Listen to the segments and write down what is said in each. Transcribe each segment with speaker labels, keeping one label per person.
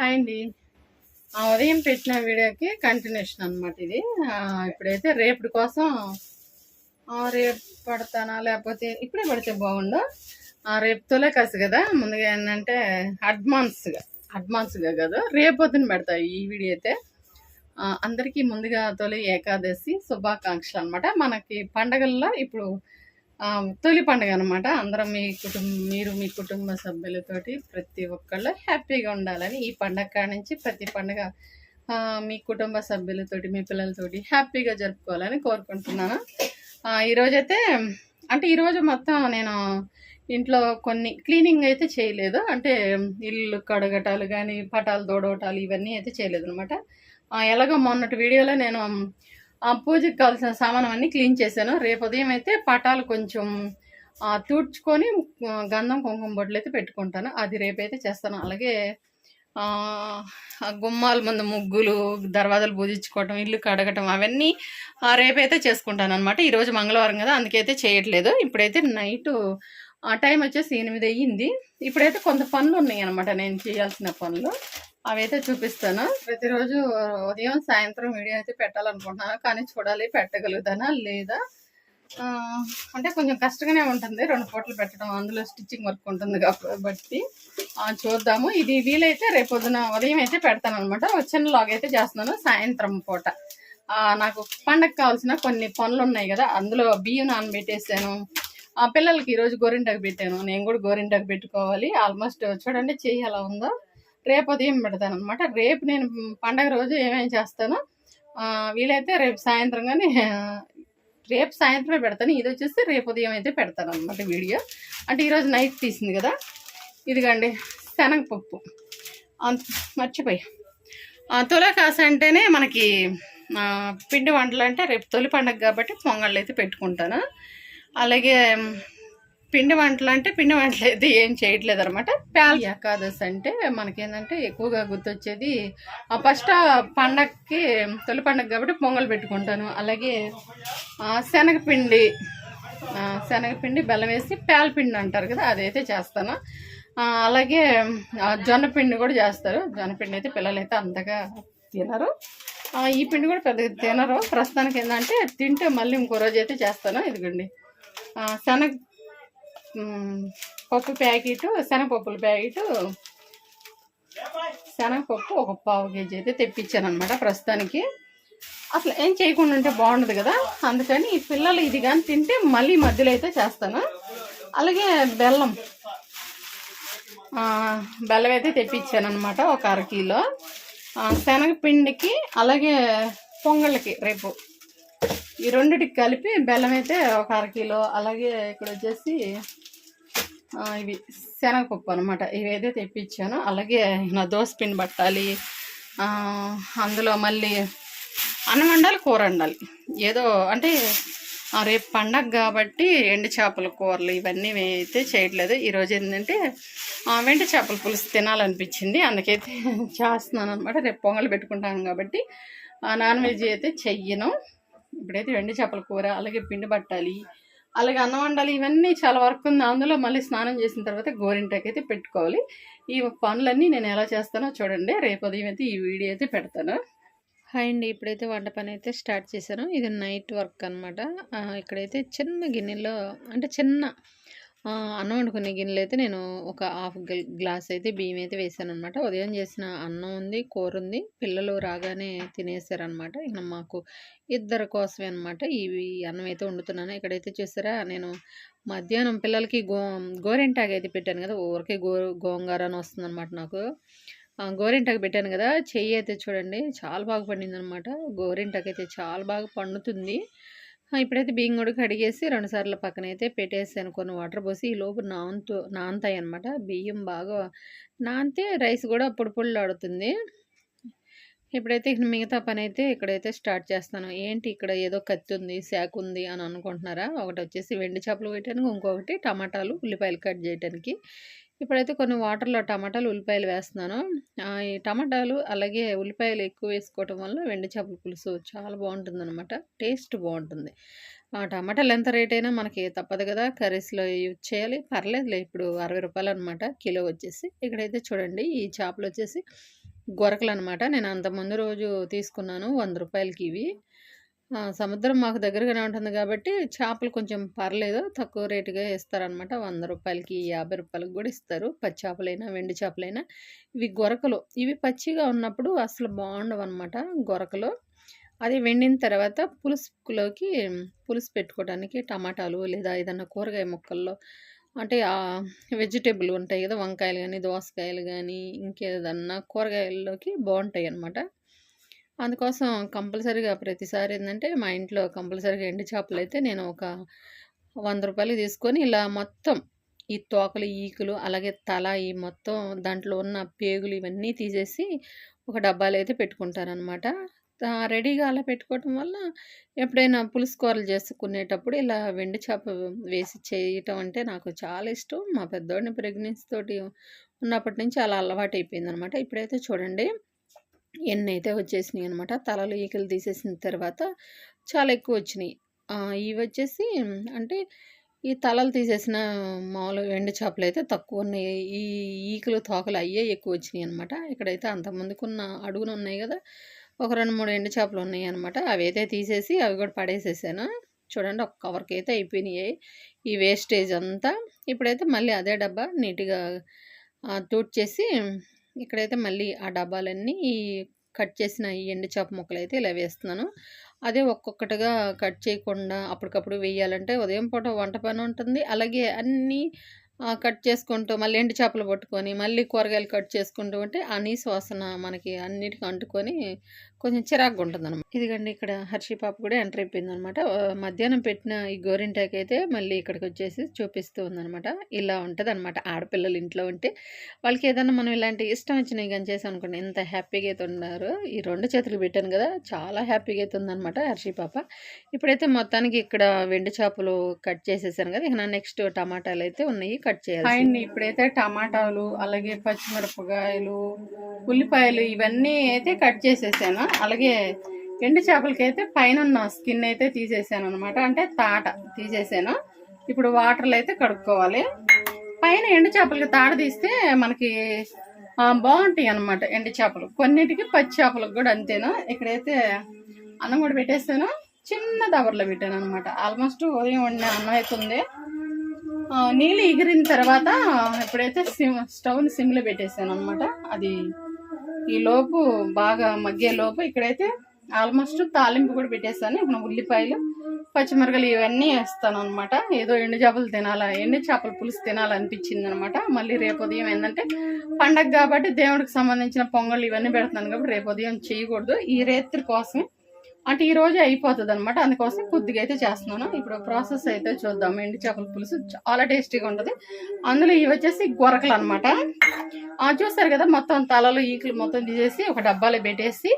Speaker 1: Hi అండి. ఆ ఉదయం పెట్టిన వీడియోకి కంటిన్యూషన్ అనమాట ఇది. ఇప్పుడైతే రేపటి కోసం రేపు పడతానా లేకపోతే ఇప్పుడే పడితే బాగుండు. ఆ, రేపు తొలే కాసు కదా. ముందుగా ఏంటంటే అడ్వాన్స్గా అడ్వాన్స్గా కదా రేపొద్దున పెడతాయి పెడతా ఈ వీడియో అయితే. అందరికీ ముందుగా తొలి ఏకాదశి శుభాకాంక్షలు అనమాట మనకి పండగల్లో ఇప్పుడు తొలి పండుగ అనమాట అందరం మీ కుటుంబం మీరు మీ కుటుంబ సభ్యులతోటి ప్రతి ఒక్కళ్ళు హ్యాపీగా ఉండాలని ఈ పండగ కాడ నుంచి ప్రతి పండుగ మీ కుటుంబ సభ్యులతోటి మీ పిల్లలతోటి హ్యాపీగా జరుపుకోవాలని కోరుకుంటున్నాను. ఈరోజైతే అంటే ఈరోజు మొత్తం నేను ఇంట్లో కొన్ని క్లీనింగ్ అయితే చేయలేదు. అంటే ఇల్లు కడగటాలు కానీ పటాలు తోడవటాలు ఇవన్నీ అయితే చేయలేదు అనమాట ఎలాగో మొన్నటి వీడియోలో నేను పూజకు కావాల్సిన సామానం అన్నీ క్లీన్ చేశాను. రేపు ఉదయం అయితే పటాలు కొంచెం ఆ, తుడుచుకొని గంధం కుంకుమ బొడ్లు అయితే పెట్టుకుంటాను. అది రేపైతే చేస్తాను. అలాగే గుమ్మాల ముందు ముగ్గులు దర్వాజాలు పూజించుకోవటం ఇల్లు కడగటం అవన్నీ ఆ, రేపైతే చేసుకుంటాను అనమాట ఈరోజు మంగళవారం కదా అందుకైతే చేయట్లేదు. ఇప్పుడైతే నైట్ ఆ టైం వచ్చేసి ఎనిమిది అయ్యింది. ఇప్పుడైతే కొంత పనులు ఉన్నాయి అనమాట నేను చేయాల్సిన పనులు. అవైతే చూపిస్తాను. ప్రతిరోజు ఉదయం సాయంత్రం వీడియో అయితే పెట్టాలనుకుంటున్నాను. కానీ చూడాలి పెట్టగలుగుతానా లేదా? అంటే కొంచెం కష్టంగానే ఉంటుంది. రెండు పూటలు పెట్టడం అందులో స్టిచ్చింగ్ వర్క్ ఉంటుంది కాబట్టి. చూద్దాము. ఇది వీలైతే రేపు పొద్దున ఉదయం అయితే పెడతాను అనమాట వచ్చిన లాగ్ అయితే చేస్తున్నాను. సాయంత్రం పూట. నాకు పండగ కావాల్సిన కొన్ని పనులు ఉన్నాయి కదా. అందులో బియ్యం నానబెట్టేసాను. ఆ పిల్లలకి ఈరోజు గోరింటకు పెట్టాను. నేను కూడా గోరింటకు పెట్టుకోవాలి. ఆల్మోస్ట్ చూడండి చెయ్యి ఎలా ఉందో. రేపు ఉదయం పెడతాను అనమాట రేపు నేను పండగ రోజు ఏమేమి చేస్తానో వీలైతే రేపు సాయంత్రం కానీ రేపు సాయంత్రమే పెడతాను. ఇది వచ్చేసి రేపు ఉదయం అయితే పెడతాను అనమాట వీడియో. అంటే ఈరోజు నైట్ తీసింది కదా? ఇదిగండి శనగపప్పు. అంత మర్చిపోయి. తులకాస అంటేనే మనకి పిండి వంటలు అంటే రేపు తొలి పండగ కాబట్టి పొంగళ్ళు అయితే పెట్టుకుంటాను. అలాగే పిండి వంటలు అంటే పిండి వంటలు అయితే ఏం చేయట్లేదు అనమాట ప్యాల్ ఏకాదశి అంటే మనకేంటంటే ఎక్కువగా గుర్తొచ్చేది ఫస్ట్ పండగకి తొలి పండగ కాబట్టి పొంగల్ పెట్టుకుంటాను. అలాగే శనగపిండి శనగపిండి బెల్లం వేసి పిండి అంటారు కదా అదైతే చేస్తాను. అలాగే ఆ, జొన్న పిండి కూడా చేస్తారు. జొన్న పిండి అయితే పిల్లలు అయితే అంతగా తినరు. ఈ పిండి కూడా పెద్దగా తినరు. ప్రస్తుతానికి ఏంటంటే తింటే మళ్ళీ ఇంకో రోజు అయితే చేస్తాను. ఇదిగోండి. శనగ పప్పు ప్యాకెట్ శనగపప్పుల ప్యాకెట్. శనగపప్పు ఒక పావు కేజీ అయితే తెప్పించాను అనమాట ప్రస్తుతానికి. అసలు ఏం చేయకుండా ఉంటే బాగుండదు కదా? అందుకని ఈ పిల్లలు ఇది కానీ తింటే మళ్ళీ మధ్యలో అయితే చేస్తాను. అలాగే బెల్లం. బెల్లం అయితే తెప్పించాను అనమాట ఒక అరకిలో శనగపిండికి అలాగే పొంగళ్ళకి రేపు. ఈ రెండిటికి కలిపి బెల్లం అయితే ఒక అరకిలో అలాగే ఇక్కడ వచ్చేసి ఇవి శనగపప్పు అనమాట ఇవైతే తెప్పించాను. అలాగే నా దోశ పిండి పట్టాలి. అందులో మళ్ళీ అన్నం వండాలి కూర వండాలి. ఏదో అంటే రేపు పండగ కాబట్టి ఎండు చేపల కూరలు ఇవన్నీ అయితే చేయట్లేదు. ఈరోజు ఏంటంటే ఆ, వెండి చేపల పులుసు తినాలనిపించింది. అందుకైతే చేస్తున్నాను అనమాట రేపు పొంగలు పెట్టుకుంటాను కాబట్టి నాన్ వెజ్ అయితే చెయ్యను. ఇప్పుడైతే వెండి చేపల కూర అలాగే పిండి పట్టాలి. అలాగే అన్నం వండాలి ఇవన్నీ చాలా వర్క్ ఉంది. అందులో మళ్ళీ స్నానం చేసిన తర్వాత గోరింటాకి అయితే పెట్టుకోవాలి. ఈ పనులన్నీ నేను ఎలా చేస్తానో చూడండి. రేపు ఉదయం అయితే ఈ వీడియో అయితే పెడతాను. హాయ్ అండి. ఇప్పుడైతే వంట పని అయితే స్టార్ట్ చేశాను. ఇది నైట్ వర్క్ అనమాట ఇక్కడైతే చిన్న గిన్నెలో అంటే చిన్న అన్నం వండుకునే గిన్నెలు అయితే నేను ఒక హాఫ్ గ్లాస్ అయితే బియ్యం అయితే వేసాను అనమాట ఉదయం చేసిన అన్నం ఉంది కూర ఉంది పిల్లలు రాగానే తినేసారనమాట ఇక మాకు ఇద్దరు కోసమే అనమాట ఇవి అన్నం అయితే వండుతున్నాను. ఇక్కడైతే చూసారా నేను మధ్యాహ్నం పిల్లలకి గో గోరింటాకు అయితే పెట్టాను కదా ఊరికే గో గోంగార అని వస్తుందన్నమాట నాకు. గోరింటాకు పెట్టాను కదా చెయ్యి అయితే చూడండి చాలా బాగా పండింది అనమాట గోరింటాకు అయితే చాలా బాగా పండుతుంది. ఇప్పుడైతే బియ్యం కూడా కడిగేసి రెండు సార్లు పక్కన అయితే పెట్టేసాను. కొన్ని వాటర్ పోసి ఈ లోపు నానుతూ నాన్తాయి అనమాట బియ్యం బాగా నానితే రైస్ కూడా పొడి పొడిలాడుతుంది ఇప్పుడైతే మిగతా పని అయితే ఇక్కడైతే స్టార్ట్ చేస్తాను. ఏంటి ఇక్కడ ఏదో కత్తి ఉంది శాఖ ఉంది అని అనుకుంటున్నారా? ఒకటి వచ్చేసి వెండి చేపలు వేయటానికి ఇంకొకటి టమాటాలు ఉల్లిపాయలు కట్ చేయడానికి ఇప్పుడైతే కొన్ని వాటర్లో టమాటాలు ఉల్లిపాయలు వేస్తున్నాను. ఈ టమాటాలు అలాగే ఉల్లిపాయలు ఎక్కువ వేసుకోవటం వల్ల వెండి చేపల పులుసు చాలా బాగుంటుంది అనమాట టేస్ట్ బాగుంటుంది. ఆ టమాటాలు ఎంత రేట్ అయినా మనకి తప్పదు కదా. కర్రీస్లో యూజ్ చేయాలి. పర్లేదులే ఇప్పుడు అరవై రూపాయలు అనమాట కిలో వచ్చేసి. ఇక్కడైతే చూడండి ఈ చేపలు వచ్చేసి
Speaker 2: గొరకలు అనమాట నేను అంత ముందు రోజు తీసుకున్నాను వంద రూపాయలకి ఇవి. సముద్రం మాకు దగ్గరగానే ఉంటుంది కాబట్టి చేపలు కొంచెం పర్లేదు. తక్కువ రేటుగా ఇస్తారనమాట వంద రూపాయలకి యాభై రూపాయలకి కూడా ఇస్తారు. పచ్చి చేపలైనా వెండి చేపలైనా. ఇవి గొరకలు. ఇవి పచ్చిగా ఉన్నప్పుడు అసలు బాగుండవు అనమాట గొరకలు. అది వెండిన తర్వాత పులుసులోకి పులుసు పెట్టుకోవడానికి టమాటాలు లేదా ఏదన్నా కూరగాయ ముక్కల్లో అంటే వెజిటేబుల్ ఉంటాయి కదా వంకాయలు కానీ దోసకాయలు కానీ ఇంకేదన్నా కూరగాయల్లోకి బాగుంటాయి అన్నమాట అందుకోసం కంపల్సరీగా ప్రతిసారి ఏంటంటే మా ఇంట్లో కంపల్సరీగా ఎండు చేపలు అయితే నేను ఒక వంద రూపాయలు తీసుకొని ఇలా మొత్తం ఈ తోకలు ఈకులు అలాగే తల ఈ మొత్తం దాంట్లో ఉన్న పేగులు ఇవన్నీ తీసేసి ఒక డబ్బాలు అయితే పెట్టుకుంటారనమాట రెడీగా అలా పెట్టుకోవటం వల్ల ఎప్పుడైనా పులుసు కూరలు చేసుకునేటప్పుడు ఇలా వెండి చేప వేసి చేయటం అంటే నాకు చాలా ఇష్టం. మా పెద్దోడిని ప్రెగ్నెన్సీ తోటి ఉన్నప్పటి నుంచి అలా అలవాటు అయిపోయింది అనమాట ఇప్పుడైతే చూడండి ఎన్ని అయితే వచ్చేసినాయి అనమాట తలలు ఈకలు తీసేసిన తర్వాత చాలా ఎక్కువ వచ్చినాయి. ఇవి వచ్చేసి అంటే ఈ తలలు తీసేసిన మామూలు ఎండు చేపలు అయితే తక్కువ ఉన్నాయి. ఈ ఈకలు తోకలు అయ్యే ఎక్కువ వచ్చినాయి అనమాట ఇక్కడైతే అంతమందికున్న అడుగున ఉన్నాయి కదా ఒక రెండు మూడు ఎండు చేపలు ఉన్నాయి అనమాట అవి అయితే తీసేసి అవి కూడా పడేసేసాను. చూడండి ఒక కవర్కి అయితే అయిపోయినాయి. ఈ వేస్టేజ్ అంతా ఇప్పుడైతే మళ్ళీ అదే డబ్బా నీట్గా తూడ్చేసి ఇక్కడైతే మళ్ళీ ఆ డబ్బాలన్నీ ఈ కట్ చేసిన ఈ ఎండు చేప ముక్కలు అయితే ఇలా వేస్తున్నాను. అదే ఒక్కొక్కటిగా కట్ చేయకుండా అప్పటికప్పుడు వేయాలంటే ఉదయం పూట వంట పని ఉంటుంది. అలాగే అన్నీ కట్ చేసుకుంటూ మళ్ళీ ఎండు చేపలు పట్టుకొని మళ్ళీ కూరగాయలు కట్ చేసుకుంటూ ఉంటే ఆ నీసు వాసన మనకి అన్నిటికీ అంటుకొని కొంచెం చిరాకుగా ఉంటుంది అనమాట ఇదిగండి ఇక్కడ హర్షి పాప కూడా ఎంటర్ అయిపోయింది అనమాట మధ్యాహ్నం పెట్టిన ఈ గోరింటాకి అయితే మళ్ళీ ఇక్కడికి వచ్చేసి చూపిస్తూ ఉందన్నమాట. ఇలా ఉంటుంది అనమాట ఆడపిల్లలు ఇంట్లో ఉంటే వాళ్ళకి ఏదైనా మనం ఇలాంటి ఇష్టం వచ్చినవి కానీ చేసాం అనుకోండి ఎంత హ్యాపీగా అయితే ఉన్నారు ఈ రెండు చేతులు పెట్టాను కదా చాలా హ్యాపీగా అయితే ఉందన్నమాట హర్షి పాప. ఇప్పుడైతే మొత్తానికి ఇక్కడ వెండి చేపలు కట్ చేసేసాను కదా ఇక నా నెక్స్ట్ టమాటాలు అయితే ఉన్నాయి కట్ చేయాలి
Speaker 1: అండ్ ఇప్పుడైతే టమాటాలు అలాగే పచ్చిమిరపకాయలు ఉల్లిపాయలు ఇవన్నీ అయితే కట్ చేసేసాను. అలాగే ఎండు చేపలకి అయితే పైన ఉన్న స్కిన్ అయితే తీసేసాను అనమాట అంటే తాట తీసేసాను. ఇప్పుడు వాటర్లో అయితే కడుక్కోవాలి. పైన ఎండు చేపలకి తాట తీస్తే మనకి బాగుంటాయి అనమాట ఎండు చేపలు. కొన్నిటికి పచ్చి చేపలకు కూడా అంతేను. ఇక్కడైతే అన్నం కూడా పెట్టేస్తాను. చిన్న దబర్లో పెట్టాను అనమాట ఆల్మోస్ట్ ఉదయం వండిన అన్నం అవుతుంది నీళ్ళు ఎగిరిన తర్వాత ఇప్పుడైతే సిమ్ స్టవ్ని సిమ్లో పెట్టేసాను అనమాట అది ఈ లోపు బాగా మగ్గేలోపు ఇక్కడైతే ఆల్మోస్ట్ తాలింపు కూడా పెట్టేసాను ఇక్కడ ఉల్లిపాయలు పచ్చిమిరకలు ఇవన్నీ వేస్తాను అనమాట ఏదో ఎండు చేపలు తినాలా ఎండు చేపల పులుసు తినాలనిపించింది అనమాట మళ్ళీ రేపు ఉదయం ఏంటంటే పండగ కాబట్టి దేవుడికి సంబంధించిన పొంగళ్ళు ఇవన్నీ పెడుతున్నాను కాబట్టి రేపు ఉదయం చేయకూడదు. ఈ రేత్రి కోసమే అంటే ఈ రోజే అయిపోతుంది అనమాట అందుకోసం కొద్దిగా అయితే చేస్తున్నాను. ఇప్పుడు ప్రాసెస్ అయితే చూద్దాం. ఎండు చేపల పులుసు చాలా టేస్టీగా ఉంటుంది. అందులో ఇవి వచ్చేసి గొరకలు అనమాట చూస్తారు కదా మొత్తం తలలు ఈకలు మొత్తం తీసేసి ఒక డబ్బాలో పెట్టేసి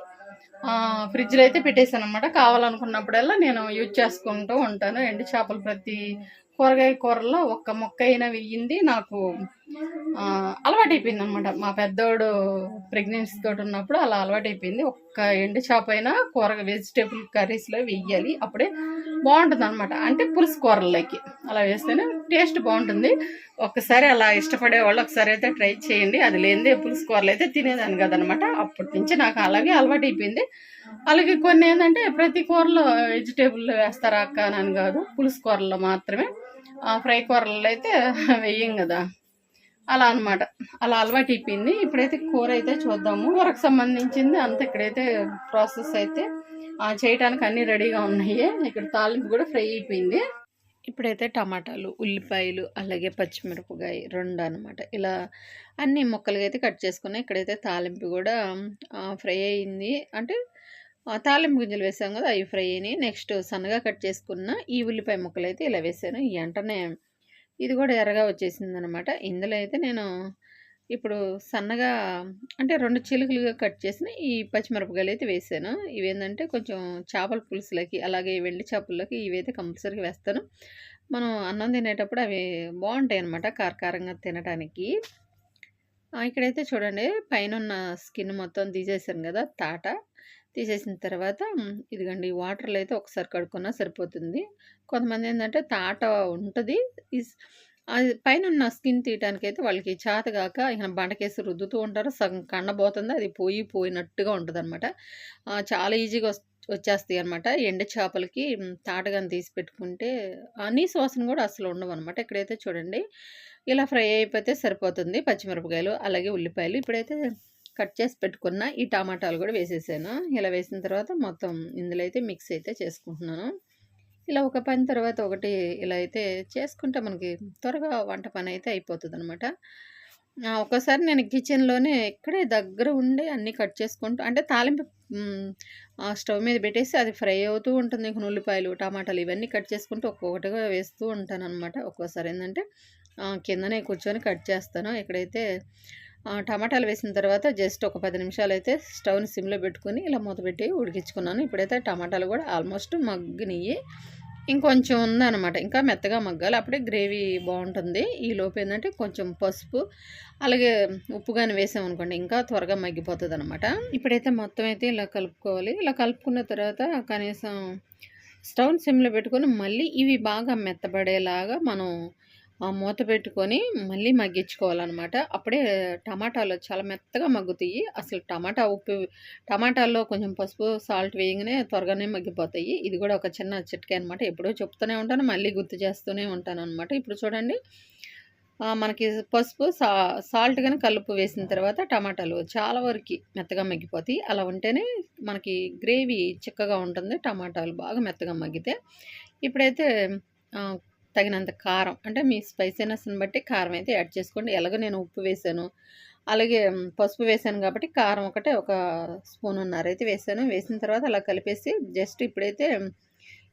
Speaker 1: ఫ్రిడ్జ్లో అయితే పెట్టేశాను అనమాట కావాలనుకున్నప్పుడల్లా నేను యూజ్ చేసుకుంటూ ఉంటాను. ఎండు చేపలు ప్రతి కూరగాయ కూరల్లో ఒక్క మొక్క అయినా వెయ్యింది. నాకు అలవాటైపోయింది అనమాట మా పెద్దోడు ప్రెగ్నెన్సీ తోటి ఉన్నప్పుడు అలా అలవాటైపోయింది. ఒక్క ఎండు చేప అయినా కూర వెజిటేబుల్ కర్రీస్లో వెయ్యాలి. అప్పుడే బాగుంటుంది అనమాట అంటే పులుసు కూరల్లోకి అలా వేస్తేనే టేస్ట్ బాగుంటుంది. ఒక్కసారి అలా ఇష్టపడే వాళ్ళు ఒకసారి అయితే ట్రై చేయండి. అది లేనిదే పులుసు కూరలు అయితే తినేదాన్ని కదనమాట అప్పటి నుంచి నాకు అలాగే అలవాటైపోయింది. అలాగే కొన్ని ఏంటంటే ప్రతి కూరలో వెజిటేబుల్ వేస్తారా అక్క అని కాదు. పులుసు కూరల్లో మాత్రమే ఫ్రై కూరల్లో అయితే వేయం కదా. అలా అనమాట అలా అలవాటు అయిపోయింది. ఇప్పుడైతే కూర అయితే చూద్దాము. కూరకు సంబంధించింది అంత ఇక్కడైతే ప్రాసెస్ అయితే చేయటానికి అన్ని రెడీగా ఉన్నాయి. ఇక్కడ తాలింపు కూడా ఫ్రై అయిపోయింది.
Speaker 2: ఇప్పుడైతే టమాటాలు ఉల్లిపాయలు అలాగే పచ్చిమిరపకాయ రెండు అనమాట ఇలా అన్ని ముక్కలుగా అయితే కట్ చేసుకున్నాయి. ఇక్కడైతే తాలింపు కూడా ఫ్రై అయింది. అంటే తాలింపు గింజలు వేసాం కదా అవి ఫ్రై అయినాయి. నెక్స్ట్ సన్నగా కట్ చేసుకున్న ఈ ఉల్లిపాయ ముక్కలు అయితే ఇలా వేసాను. వెంటనే ఇది కూడా ఎర్రగా వచ్చేసింది అనమాట ఇందులో అయితే నేను ఇప్పుడు సన్నగా అంటే రెండు చిలుకలుగా కట్ చేసిన ఈ పచ్చిమిరపకాయలు అయితే వేసాను. ఇవి ఏంటంటే కొంచెం చేపల పులుసులకి అలాగే వెండి చేపల్లోకి ఇవైతే కంపల్సరీగా వేస్తాను. మనం అన్నం తినేటప్పుడు అవి బాగుంటాయి అనమాట కారకారంగా తినడానికి ఇక్కడైతే చూడండి పైన ఉన్న స్కిన్ మొత్తం తీసేసాను కదా తాట. తీసేసిన తర్వాత ఇదిగండి ఈ వాటర్లో అయితే ఒకసారి కడుక్కున్నా సరిపోతుంది. కొంతమంది ఏంటంటే తాట ఉంటుంది. ఇస్- అది పైన ఉన్న స్కిన్ తీయటానికి అయితే వాళ్ళకి చేతగాక ఇక బండకేసి రుద్దుతూ ఉంటారు. సగం కండబోతుంది అది పోయి పోయినట్టుగా ఉంటుంది అనమాట చాలా ఈజీగా వచ్చేస్తాయి అనమాట ఎండ చేపలకి తాటగాని తీసి పెట్టుకుంటే ఆ నీసు వాసన కూడా అసలు ఉండవు అనమాట ఇక్కడైతే చూడండి ఇలా ఫ్రై అయిపోతే సరిపోతుంది పచ్చిమిరపకాయలు అలాగే ఉల్లిపాయలు. ఇప్పుడైతే కట్ చేసి పెట్టుకున్న ఈ టమాటాలు కూడా వేసేసాను. ఇలా వేసిన తర్వాత మొత్తం ఇందులో అయితే మిక్స్ అయితే చేసుకుంటున్నాను. ఇలా ఒక పని తర్వాత ఒకటి ఇలా అయితే చేసుకుంటే మనకి త్వరగా వంట పని అయితే అయిపోతుంది అనమాట ఒక్కోసారి నేను కిచెన్లోనే ఇక్కడే దగ్గర ఉండి అన్నీ కట్ చేసుకుంటూ అంటే తాలింపు ఆ స్టవ్ మీద పెట్టేసి అది ఫ్రై అవుతూ ఉంటుంది. ఉల్లిపాయలు టమాటాలు ఇవన్నీ కట్ చేసుకుంటూ ఒక్కొక్కటిగా వేస్తూ ఉంటాను అనమాట ఒక్కోసారి ఏంటంటే కిందనే కూర్చొని కట్ చేస్తాను. ఇక్కడైతే టమాటాలు వేసిన తర్వాత జస్ట్ ఒక పది నిమిషాలు అయితే స్టవ్ని సిమ్లో పెట్టుకొని ఇలా మూత పెట్టి ఉడికించుకున్నాను. ఇప్పుడైతే టమాటాలు కూడా ఆల్మోస్ట్ మగ్గినవి ఇంకొంచెం ఉందన్నమాట. ఇంకా మెత్తగా మగ్గాలి. అప్పుడే గ్రేవీ బాగుంటుంది. ఈ లోపు ఏంటంటే కొంచెం పసుపు అలాగే ఉప్పు కానీ వేసామనుకోండి ఇంకా త్వరగా మగ్గిపోతుంది అనమాట ఇప్పుడైతే మొత్తం అయితే ఇలా కలుపుకోవాలి. ఇలా కలుపుకున్న తర్వాత కనీసం స్టవ్ సిమ్లో పెట్టుకొని మళ్ళీ ఇవి బాగా మెత్తబడేలాగా మనం మూత పెట్టుకొని మళ్ళీ మగ్గించుకోవాలన్నమాట. అప్పుడే టమాటాలు చాలా మెత్తగా మగ్గుతాయి. అసలు టమాటా ఉప్పు టమాటాల్లో కొంచెం పసుపు సాల్ట్ వేయగానే త్వరగానే మగ్గిపోతాయి. ఇది కూడా ఒక చిన్న చిట్కే అనమాట ఎప్పుడో చెప్తూనే ఉంటాను మళ్ళీ గుర్తు చేస్తూనే ఉంటాను అనమాట ఇప్పుడు చూడండి మనకి పసుపు సా సాల్ట్ కానీ కలుపు వేసిన తర్వాత టమాటాలు చాలా వరకు మెత్తగా మగ్గిపోతాయి. అలా ఉంటేనే మనకి గ్రేవీ చిక్కగా ఉంటుంది టమాటాలు బాగా మెత్తగా మగ్గితే. ఇప్పుడైతే తగినంత కారం అంటే మీ స్పైసీనెస్ని బట్టి కారం అయితే యాడ్ చేసుకోండి. ఎలాగో నేను ఉప్పు వేసాను. అలాగే పసుపు వేసాను కాబట్టి కారం ఒకటే ఒక స్పూన్ ఉన్నర అయితే వేసాను. వేసిన తర్వాత అలా కలిపేసి జస్ట్ ఇప్పుడైతే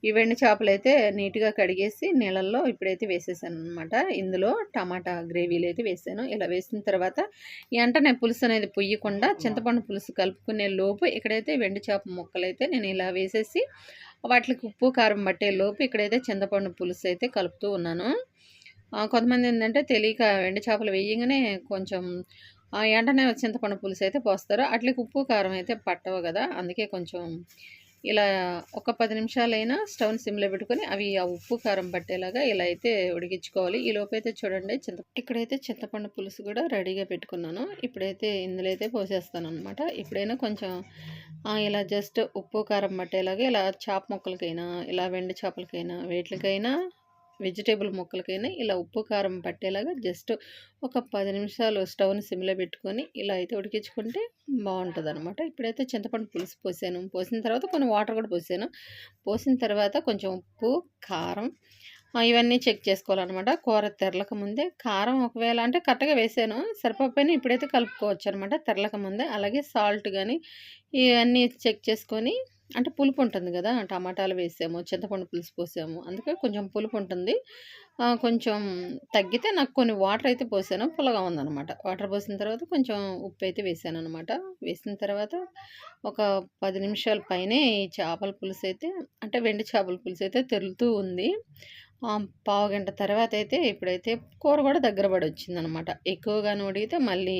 Speaker 2: ఈ వెండి చేపలు అయితే నీట్గా కడిగేసి నీళ్ళల్లో ఇప్పుడైతే వేసేసాను అనమాట ఇందులో టమాటా గ్రేవీలు అయితే వేసాను. ఇలా వేసిన తర్వాత వెంటనే పులుసు అనేది పొయ్యకుండా చింతపండు పులుసు కలుపుకునే లోపు ఇక్కడైతే వెండి చేప ముక్కలు అయితే నేను ఇలా వేసేసి వాటికి ఉప్పు కారం పట్టే లోపు ఇక్కడైతే చింతపండు పులుసు అయితే కలుపుతూ ఉన్నాను. కొంతమంది ఏంటంటే తెలియక ఎండు చేపలు వేయగానే కొంచెం వెంటనే చింతపండు పులుసు అయితే పోస్తారు. అట్లకి ఉప్పు కారం అయితే పట్టవు కదా అందుకే కొంచెం ఇలా ఒక పది నిమిషాలైనా స్టవ్ని సిమ్లో పెట్టుకొని అవి ఆ ఉప్పు కారం పట్టేలాగా ఇలా అయితే ఉడికించుకోవాలి. ఈ లోపు అయితే చూడండి చింత ఇక్కడైతే చింతపండు పులుసు కూడా రెడీగా పెట్టుకున్నాను. ఇప్పుడైతే ఇందులో అయితే పోసేస్తాను అనమాట ఇప్పుడైనా కొంచెం ఇలా జస్ట్ ఉప్పు కారం పట్టేలాగా ఇలా చేప ముక్కలకైనా ఇలా వెండి చేపలకైనా వేట్లకైనా వెజిటేబుల్ ముక్కలకైనా ఇలా ఉప్పు కారం పట్టేలాగా జస్ట్ ఒక పది నిమిషాలు స్టవ్ని సిమ్లో పెట్టుకొని ఇలా అయితే ఉడికించుకుంటే బాగుంటుంది అనమాట ఇప్పుడైతే చింతపండు పులుసు పోసాను. పోసిన తర్వాత కొన్ని వాటర్ కూడా పోసాను. పోసిన తర్వాత కొంచెం ఉప్పు కారం ఇవన్నీ చెక్ చేసుకోవాలన్నమాట. కూర తెరలక ముందే కారం ఒకవేళ అంటే కరెక్ట్గా వేసాను. సరిపోయిన ఇప్పుడైతే కలుపుకోవచ్చు అనమాట తెరలక ముందే. అలాగే సాల్ట్ కానీ ఇవన్నీ చెక్ చేసుకొని అంటే పులుపు ఉంటుంది కదా! టమాటాలు వేసాము చింతపండు పులుసు పోసాము. అందుకే కొంచెం పులుపు ఉంటుంది కొంచెం తగ్గితే నాకు కొన్ని వాటర్ అయితే పోసాను పుల్లగా ఉందన్నమాట. వాటర్ పోసిన తర్వాత కొంచెం ఉప్పు అయితే వేసాను అనమాట వేసిన తర్వాత ఒక పది నిమిషాల పైనే ఈ చేపల పులుసు అయితే అంటే వెండి చేపల పులుసు అయితే తెరులుతూ ఉంది. పావు గంట తర్వాత అయితే ఇప్పుడైతే కూర కూడా దగ్గర పడి వచ్చిందనమాట ఎక్కువగా ఉడిగితే మళ్ళీ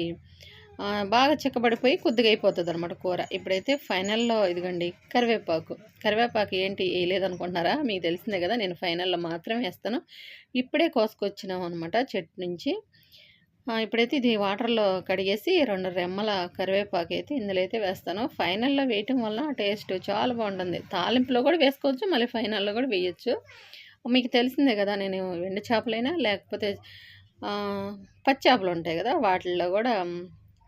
Speaker 2: బాగా చిక్కబడిపోయి కొద్దిగా అయిపోతుంది అనమాట కూర. ఇప్పుడైతే ఫైనల్లో ఇదిగండి కరివేపాకు. కరివేపాకు ఏంటి వేయలేదనుకుంటున్నారా? మీకు తెలిసిందే కదా నేను ఫైనల్లో మాత్రమే వేస్తాను. ఇప్పుడే కోసుకొచ్చినాం అనమాట చెట్టు నుంచి. ఇప్పుడైతే ఇది వాటర్లో కడిగేసి రెండు రెమ్మల కరివేపాకు అయితే ఇందులో అయితే వేస్తాను. ఫైనల్లో వేయటం వల్ల టేస్ట్ చాలా బాగుంటుంది. తాలింపులో కూడా వేసుకోవచ్చు మళ్ళీ ఫైనల్లో కూడా వేయచ్చు. మీకు తెలిసిందే కదా నేను ఎండు చేపలైనా లేకపోతే పచ్చి చేపలు ఉంటాయి కదా వాటిల్లో కూడా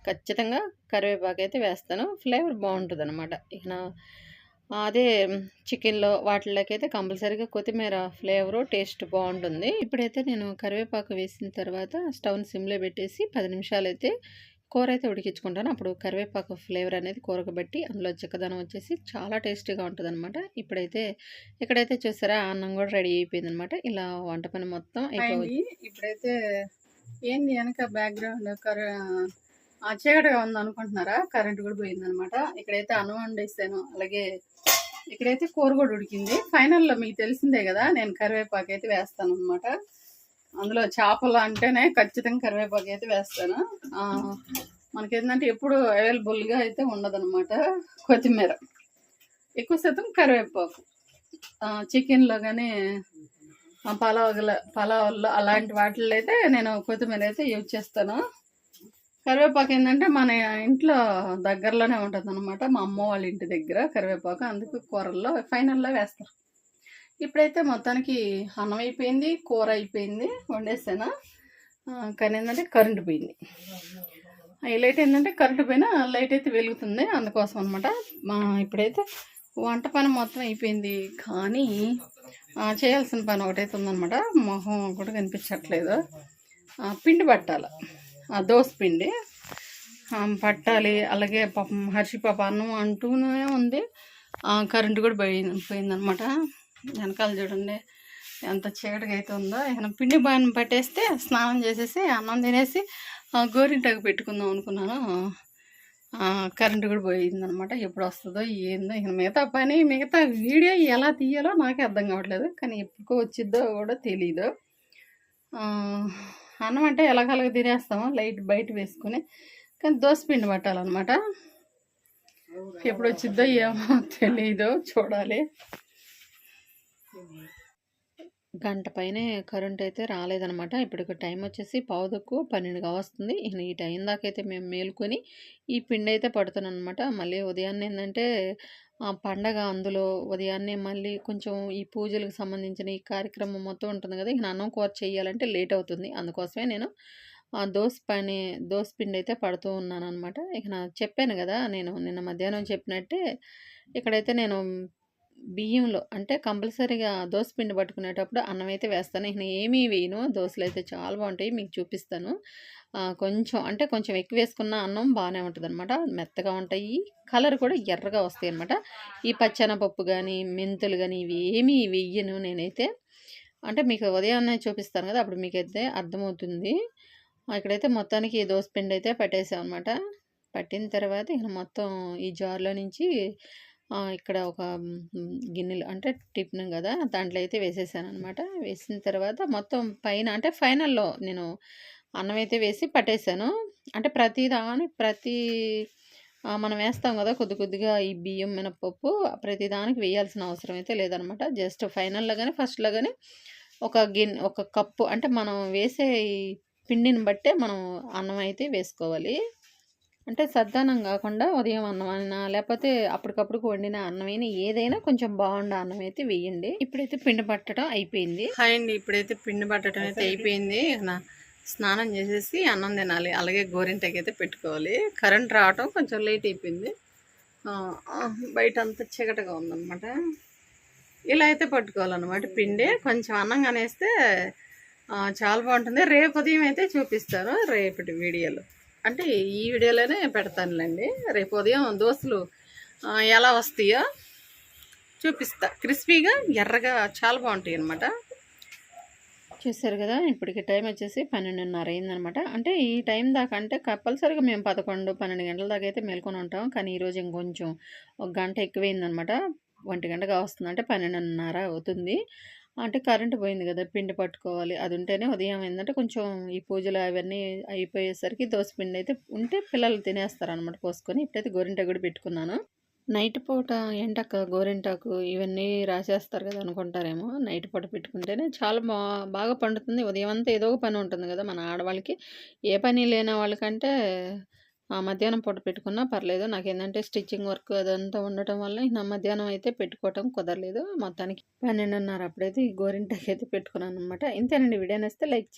Speaker 2: ఖచ్చితంగా కరివేపాకు అయితే వేస్తాను. ఫ్లేవర్ బాగుంటుంది అనమాట ఇక నా- అదే చికెన్లో వాటిలోకి అయితే కంపల్సరీగా కొత్తిమీర ఫ్లేవరు టేస్ట్ బాగుంటుంది. ఇప్పుడైతే నేను కరివేపాకు వేసిన తర్వాత స్టవ్ని సిమ్లో పెట్టేసి పది నిమిషాలు అయితే కూర అయితే ఉడికించుకుంటాను. అప్పుడు కరివేపాకు ఫ్లేవర్ అనేది కూరకు పెట్టి అందులో చిక్కదనం వచ్చేసి చాలా టేస్టీగా ఉంటుందనమాట ఇప్పుడైతే ఇక్కడైతే చూసారా అన్నం కూడా రెడీ అయిపోయింది అనమాట ఇలా వంట పని మొత్తం అయిపోయింది.
Speaker 1: ఇప్పుడైతే ఏంది వెనక బ్యాక్గ్రౌండ్ కర చీకటిగా ఉంది అనుకుంటున్నారా? కరెంట్ కూడా పోయిందనమాట. ఇక్కడైతే అన్నం వండేసాను. అలాగే ఇక్కడైతే కూర కూడా ఉడికింది. ఫైనల్లో మీకు తెలిసిందే కదా నేను కరివేపాకు అయితే వేస్తాను అనమాట అందులో చేపలు అంటేనే ఖచ్చితంగా కరివేపాకు అయితే వేస్తాను. మనకి ఏంటంటే ఎప్పుడు అవైలబుల్గా అయితే ఉండదనమాట కొత్తిమీర. ఎక్కువ శాతం కరివేపాకు. చికెన్లో కానీ
Speaker 2: ఆ పలావుల పలావుల్లో అలాంటి వాటిల్లో అయితే నేను కొత్తిమీర అయితే యూజ్ చేస్తాను. కరివేపాకు ఏంటంటే మన ఇంట్లో దగ్గరలోనే ఉంటుంది అనమాట మా అమ్మ వాళ్ళ ఇంటి దగ్గర కరివేపాకు. అందుకు కూరల్లో ఫైనల్లో వేస్తారు. ఇప్పుడైతే మొత్తానికి అన్నం అయిపోయింది కూర అయిపోయింది వండేసాను. కానీ ఏంటంటే కరెంటు పోయింది. ఈ లైట్ ఏంటంటే కరెంటు పోయినా లైట్ అయితే వెలుగుతుంది. అందుకోసం అనమాట మా ఇప్పుడైతే వంట పని మొత్తం అయిపోయింది. కానీ చేయాల్సిన పని ఒకటైతే ఉందన్నమాట. మొహం కూడా కనిపించట్లేదు. పిండి పట్టాలి. పిండి పట్టాలి అలాగే పాపం హర్షి పాప అన్నం అంటూనే ఉంది. కరెంటు కూడా పోయింది పోయిందనమాట. వెనకాల చూడండి ఎంత చీకటిగా అయితే ఉందో. ఇక పిండి బాగా పట్టేస్తే స్నానం చేసేసి అన్నం తినేసి గోరింటాకు పెట్టుకుందాం అనుకున్నాను. కరెంటు కూడా పోయిందనమాట. ఎప్పుడు వస్తుందో ఏందో ఇక మిగతా పని మిగతా వీడియో ఎలా తీయాలో నాకే అర్థం కావట్లేదు. కానీ ఎప్పుడు వచ్చిద్దో కూడా తెలీదు. అన్నం అంటే ఎలాగలగ తినేస్తాము లైట్ బయట వేసుకుని కానీ దోశ పిండి పట్టాలన్నమాట. ఎప్పుడు వచ్చిద్దో ఏమో తెలీదు చూడాలి. గంట పైనే కరెంట్ అయితే రాలేదనమాట ఇప్పుడు టైం వచ్చేసి పావుదక్కు పన్నెండుగా వస్తుంది. ఈ టైం దాకైతే అయితే మేము మేలుకొని ఈ పిండి అయితే పడుతున్నాను అనమాట మళ్ళీ ఉదయాన్నే ఏంటంటే పండగ అందులో ఉదయాన్నే మళ్ళీ కొంచెం ఈ పూజలకు సంబంధించిన ఈ కార్యక్రమం మొత్తం ఉంటుంది కదా ఇక అన్నం కూర చేయాలంటే లేట్ అవుతుంది. అందుకోసమే నేను ఆ దోశ పని దోశ పిండి అయితే పడుతూ ఉన్నాను అనమాట ఇక నా చెప్పాను కదా నేను నిన్న మధ్యాహ్నం చెప్పినట్టే ఇక్కడైతే నేను బియ్యంలో అంటే కంపల్సరీగా దోశ పిండి పట్టుకునేటప్పుడు అన్నం అయితే వేస్తాను. ఇక ఏమీ వేయను. దోశలు అయితే చాలా బాగుంటాయి. మీకు చూపిస్తాను. కొంచెం అంటే కొంచెం ఎక్కువ వేసుకున్న అన్నం బాగానే ఉంటుంది అనమాట మెత్తగా ఉంటాయి. కలర్ కూడా ఎర్రగా వస్తాయి అనమాట ఈ పచ్చనపప్పు కానీ మెంతులు కానీ ఇవి ఏమీ వెయ్యను నేనైతే. అంటే మీకు ఉదయాన్నే చూపిస్తాను కదా అప్పుడు మీకైతే అర్థమవుతుంది. ఇక్కడైతే మొత్తానికి ఈ దోశ పిండి అయితే పట్టేసాం అనమాట పట్టిన తర్వాత ఇక మొత్తం ఈ జార్లో నుంచి ఇక్కడ ఒక గిన్నెలు అంటే టిఫిన్ కదా దాంట్లో అయితే వేసేసాను అనమాట వేసిన తర్వాత మొత్తం పైన అంటే ఫైనల్లో నేను అన్నం అయితే వేసి పట్టేశాను అంటే ప్రతి దాని ప్రతి మనం వేస్తాం కదా కొద్ది కొద్దిగా ఈ బియ్యం మినపప్పు ప్రతి దానికి వేయాల్సిన అవసరం అయితే లేదనమాట జస్ట్ ఫైనల్లో కానీ ఫస్ట్లో కానీ ఒక గిన్నె ఒక కప్పు అంటే మనం వేసే ఈ పిండిని బట్టే మనం అన్నం అయితే వేసుకోవాలి. అంటే సద్దానం కాకుండా ఉదయం అన్నం అయినా లేకపోతే అప్పటికప్పుడు వండిన అన్నమైనా ఏదైనా కొంచెం బాగుండే అన్నం అయితే వేయండి. ఇప్పుడైతే పిండి పట్టడం అయిపోయింది. హాయ్ అండి ఇప్పుడైతే పిండి పట్టడం అయితే అయిపోయింది. స్నానం చేసేసి అన్నం తినాలి. అలాగే గోరింటకి అయితే పెట్టుకోవాలి. కరెంట్ రావటం కొంచెం లేట్ అయిపోయింది. బయట అంతా చీకటిగా ఉందన్నమాట. ఇలా అయితే పట్టుకోవాలన్నమాట పిండి. కొంచెం అన్నం కనేస్తే చాలా బాగుంటుంది. రేపు ఉదయం అయితే చూపిస్తాను రేపటి వీడియోలో. అంటే ఈ వీడియోలోనే పెడతానులేండి. రేపు ఉదయం దోశలు ఎలా వస్తాయో చూపిస్తా. క్రిస్పీగా ఎర్రగా చాలా బాగుంటాయి అనమాట చూసారు కదా ఇప్పటికి టైం వచ్చేసి పన్నెండున్నర అయిందనమాట అంటే ఈ టైం దాకా అంటే కంపల్సరీగా మేము పదకొండు పన్నెండు గంటల దాకా అయితే మేల్కొని ఉంటాం. కానీ ఈరోజు ఇంకొంచెం ఒక గంట ఎక్కువైందనమాట ఒంటి గంటగా వస్తుంది అంటే పన్నెండున్నర అవుతుంది. అంటే కరెంటు పోయింది కదా పిండి పట్టుకోవాలి. అది ఉంటేనే ఉదయం ఏంటంటే కొంచెం ఈ పూజలు అవన్నీ అయిపోయేసరికి దోశ పిండి అయితే ఉంటే పిల్లలు తినేస్తారు అనమాట పోసుకొని ఇప్పుడైతే గోరింట కూడా పెట్టుకున్నాను. నైట్ పూట ఏంటక్క గోరింటాకు ఇవన్నీ రాసేస్తారు కదా అనుకుంటారేమో. నైట్ పూట పెట్టుకుంటేనే చాలా బా బాగా పండుతుంది. ఉదయం అంతా ఏదో ఒక పని ఉంటుంది కదా మన ఆడవాళ్ళకి. ఏ పని లేని వాళ్ళకంటే మధ్యాహ్నం పూట పెట్టుకున్నా పర్లేదు. నాకు ఏంటంటే స్టిచ్చింగ్ వర్క్ అదంతా ఉండటం వల్ల నా మధ్యాహ్నం అయితే పెట్టుకోవటం కుదరలేదు. మొత్తానికి పన్నెండున్నర అప్పుడైతే ఈ గోరింటాకు అయితే పెట్టుకున్నాను అనమాట ఇంతేనండి. Video నేస్తే like